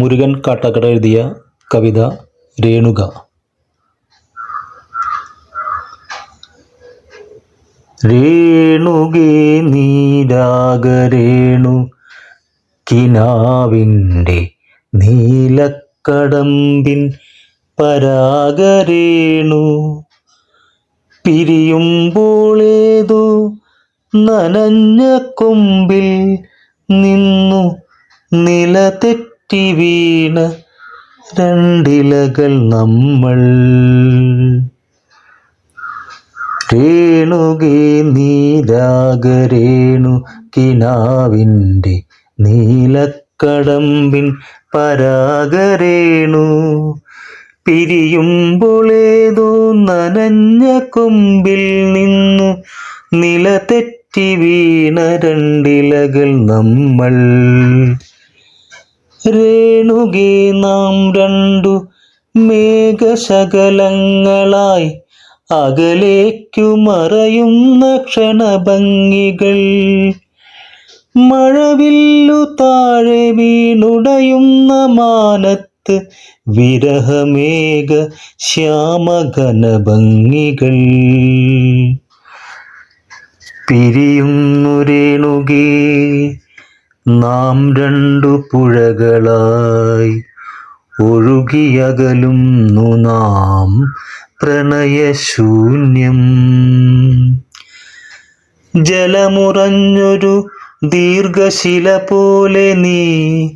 മുരുകൻ കാട്ടാക്കട എഴുതിയ കവിത രേണുക. രേണുകേ നീരാഗരേണു കിനാവിന്റെ നീലക്കടമ്പിൻ പരാഗരേണു പിരിയുമ്പോളേതു നനഞ്ഞ കൊമ്പിൽ നിന്നു നിലതെറ്റി വീണ രണ്ടിലകൾ നമ്മൾ. രേണുകേ നീരാഗരേണു കിനാവിന്റെ നീലക്കടമ്പിൻ പരാഗരേണു പിരിയുമ്പോളേതോ നനഞ്ഞ കൊമ്പിൽ നിന്നു നിലതെറ്റി വീണ രണ്ടിലകൾ നമ്മൾ. രേണുകേ നാം രണ്ടു മേഘശകലങ്ങളായി അകലേക്കു മറയുന്ന ക്ഷണഭംഗികൾ. മഴവില്ലു താഴെ വീണുടയുന്ന മാനത്ത് വിരഹമേഘ ശ്യാമഘനഭംഗികൾ. പിരിയുന്നു രേണുകേ നാം രണ്ടു പുഴകളായി ഒഴുകിയകലുന്നു നാം പ്രണയശൂന്യം. ജലമുറഞ്ഞൊരു ദീർഘശില പോലെ നീ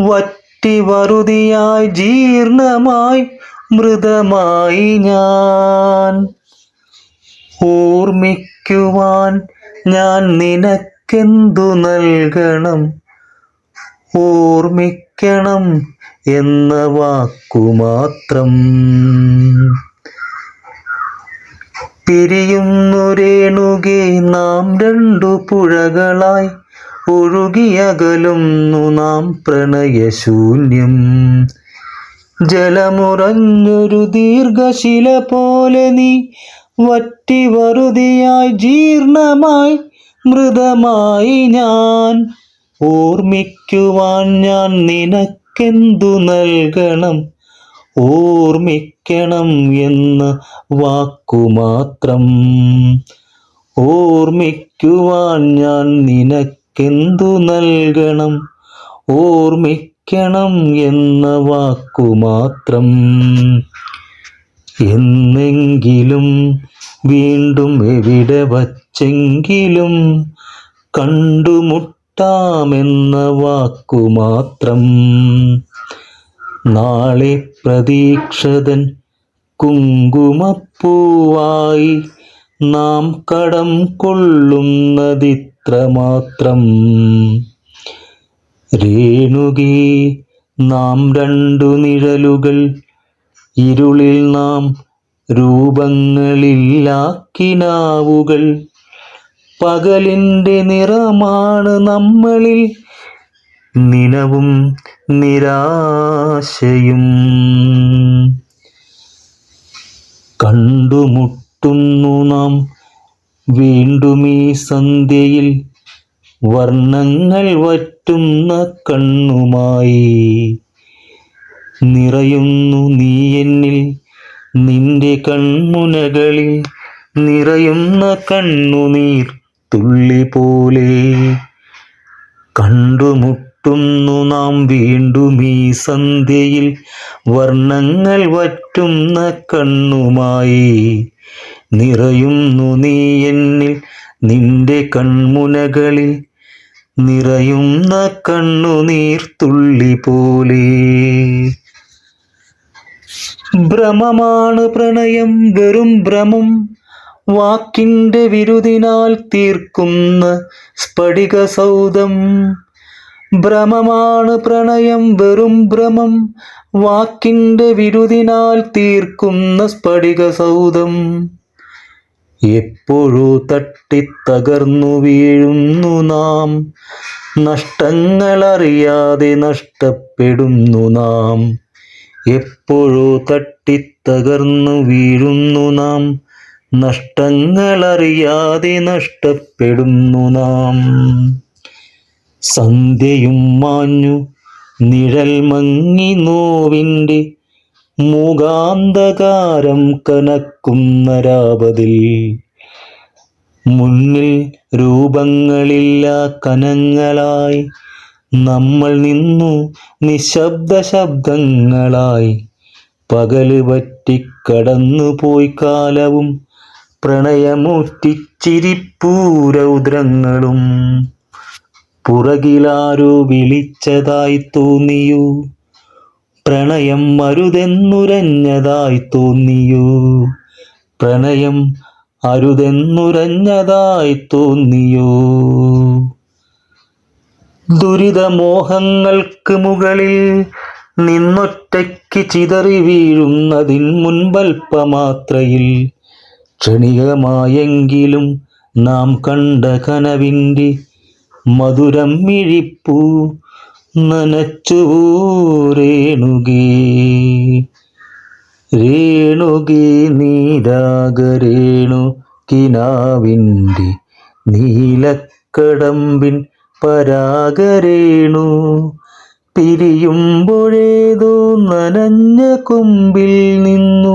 വറ്റി വറുതിയായി ജീർണമായി മൃതമായി ഞാൻ. ഓർമ്മിക്കുവാൻ ഞാൻ നിനക്കെന്തു നൽകണം? ഓർമ്മിക്കണം എന്ന വാക്കുമാത്രം. പിരിയുന്നു രേണുകെ നാം രണ്ടു പുഴകളായി ഒഴുകിയകലുന്നു നാം പ്രണയശൂന്യം. ജലമുറഞ്ഞൊരു ദീർഘശില പോലെ നീ വറ്റി വറുതിയായി ജീർണമായി മൃതമായി ഞാൻ ഓർമ്മിക്കുവാൻ ഞാൻ നിനക്കെന്തു നൽകണം? ഓർമ്മിക്കണം എന്ന വാക്കുമാത്രം. ഓർമ്മിക്കുവാൻ ഞാൻ നിനക്കെന്തു നൽകണം? ഓർമ്മിക്കണം എന്ന വാക്കുമാത്രം. എന്നെങ്കിലും വീണ്ടും എവിടെ വച്ചെങ്കിലും കണ്ടുമുട്ടാമെന്ന വാക്കുമാത്രം. നാളെ പ്രതീക്ഷതൻ കുങ്കുമപ്പൂവായി നാം കടം കൊള്ളുന്നതിത്ര മാത്രം രേണുകേ നാം രണ്ടു നിഴലുകൾ ഇരുളിൽ നാം രൂപങ്ങളില്ലാക്കിനാവുകൾ. പകലിന്റെ നിറമാണ് നമ്മളിൽ. നിനവും നിരാശയും കണ്ടുമുട്ടുന്നു നാം. വീണ്ടും ഈ സന്ധ്യയിൽ വർണങ്ങൾ വറ്റുന്ന കണ്ണുമായി നിറയുന്നു നീ എന്നിൽ. നിന്റെ കൺമുനകളിൽ നിറയുന്ന കണ്ണുനീർ തുള്ളി പോലെ കണ്ടുമുട്ടുന്നു നാം വീണ്ടും ഈ സന്ധ്യയിൽ. വർണങ്ങൾ വറ്റുന്ന കണ്ണുമായി നിറയുന്നു നീ എന്നിൽ. നിന്റെ കൺമുനകളിൽ നിറയുന്ന കണ്ണുനീർ തുള്ളി പോലെ. ഭ്രമമാണ് പ്രണയം വെറും ഭ്രമം. വാക്കിന്റെ വിരുദിനാൽ തീർക്കുന്ന സ്ഫടിക സൗദം ഭ്രമമാണ് പ്രണയം വെറും ഭ്രമം. വാക്കിന്റെ വിരുദിനാൽ തീർക്കുന്ന സ്ഫടിക സൗദം എപ്പോഴോ തട്ടിത്തകർന്നു വീഴുന്നു നാം. നഷ്ടങ്ങളറിയാതെ നഷ്ടപ്പെടുന്നു നാം. എപ്പോഴോ തട്ടിത്തകർന്നു വീഴുന്നു നാം. നഷ്ടങ്ങളറിയാതെ നഷ്ടപ്പെടുന്നു നാം. സന്ധ്യയും മാഞ്ഞു നിഴൽ മങ്ങി നോവിന്റെ മൂകാന്തകാരം കനക്കുന്ന രാപതിൽ മുന്നിൽ രൂപങ്ങളില്ല കനങ്ങളായി നമ്മൾ നിന്നു നിശബ്ദ ശബ്ദങ്ങളായി. പകൽ പറ്റിക്കടന്നുപോയി കാലവും പ്രണയമുറ്റിച്ചിരിപ്പൂരൗദ്രങ്ങളും പുറകിലാരോ വിളിച്ചതായി തോന്നിയു. പ്രണയം അരുതെന്നുരഞ്ഞതായി തോന്നിയു. പ്രണയം അരുതെന്നുരഞ്ഞതായി തോന്നിയോ. ദുരിതമോഹങ്ങൾക്ക് മുകളിൽ നിന്നൊറ്റയ്ക്ക് ചിതറി വീഴുന്നതിൻ മുൻപൽപ്പമാത്രയിൽ ക്ഷണികമായെങ്കിലും നാം കണ്ട കനവിന്റെ മധുരം മിഴിപ്പൂ നനച്ചുവോ രേണുകേ നീരാഗരേണു കിനാവിന്റെ നീലക്കടമ്പിൻ പരാഗരേണു പിരിയുമ്പോഴേതോ നനഞ്ഞ കൊമ്പിൽ നിന്നു